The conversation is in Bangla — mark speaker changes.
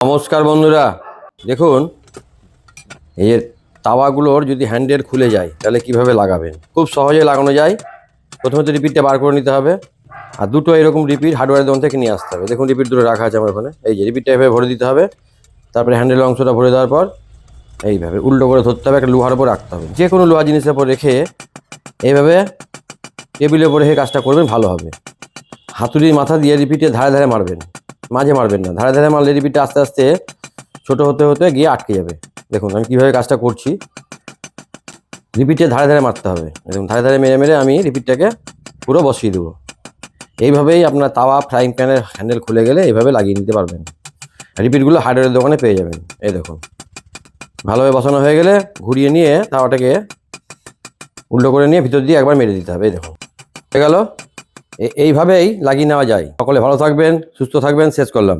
Speaker 1: নমস্কার বন্ধুরা। দেখুন, এই যে তাওয়াগুলোর যদি হ্যান্ডেল খুলে যায়, তাহলে কীভাবে লাগাবেন? খুব সহজে লাগানো যায়। প্রথমে তো রিপিটটা বার করে নিতে হবে। আর দুটো এরকম রিপিট হার্ডওয়্যারের দোকান থেকে নিয়ে আসতে হবে। দেখুন রিপিট দুটো রাখা আছে আমার ওখানে। এই যে রিপিটটা এভাবে ভরে দিতে হবে। তারপরে হ্যান্ডেল অংশটা ভরে দেওয়ার পর এইভাবে উল্টো করে ধরতে হবে, একটা লোহার উপর রাখতে হবে। যে কোনো লোহা জিনিসের উপর রেখে এইভাবে টেবিলের উপর রেখে কাজটা করবেন, ভালো হবে। হাতুড়ির মাথা দিয়ে রিপিটে ধারে ধারে মারবেন। মাঝে মারবেন না। ধারে ধারে মারলে রিপিটটা আস্তে আস্তে ছোট হতে হতে গিয়ে আটকে যাবে। দেখুন, আমি কীভাবে কাজটা করছি। রিপিটে ধারে ধারে মারতে হবে। দেখুন, ধারে ধারে মেরে মেরে আমি রিপিটটাকে পুরো বসিয়ে দেবো। এইভাবেই আপনার তাওয়া ফ্রাইং প্যানের হ্যান্ডেল খুলে গেলে এইভাবে লাগিয়ে নিতে পারবেন। রিপিটগুলো হার্ডওয়্যারের দোকানে পেয়ে যাবেন। এই দেখুন, ভালোভাবে বসানো হয়ে গেলে ঘুরিয়ে নিয়ে তাওয়াটাকে উল্টো করে নিয়ে ভিতর দিয়ে একবার মেরে দিতে হবে। এই দেখুন, হয়ে গেল। এইভাবেই লাগিয়ে নেওয়া যায়। সকলে ভালো থাকবেন সুস্থ থাকবেন শেষ করলাম।